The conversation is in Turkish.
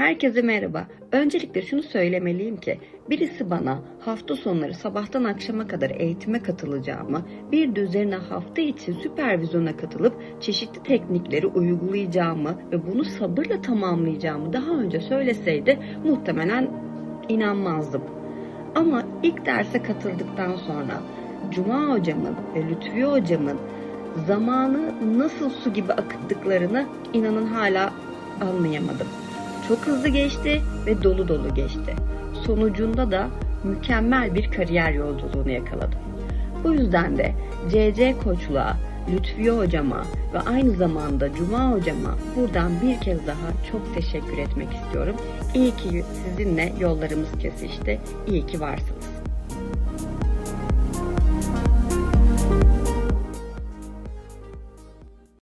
Herkese merhaba. Öncelikle şunu söylemeliyim ki birisi bana hafta sonları sabahtan akşama kadar eğitime katılacağımı, bir de üzerine hafta içi süpervizyona katılıp çeşitli teknikleri uygulayacağımı ve bunu sabırla tamamlayacağımı daha önce söyleseydi muhtemelen inanmazdım. Ama ilk derse katıldıktan sonra Cuma hocamın ve Lütfi hocamın zamanı nasıl su gibi akıttıklarını inanın hala anlayamadım. Çok hızlı geçti ve dolu dolu geçti. Sonucunda da mükemmel bir kariyer yolculuğunu yakaladım. Bu yüzden de CC Koçluğa, Lütfiye hocama ve aynı zamanda Cuma hocama buradan bir kez daha çok teşekkür etmek istiyorum. İyi ki sizinle yollarımız kesişti. İyi ki varsınız.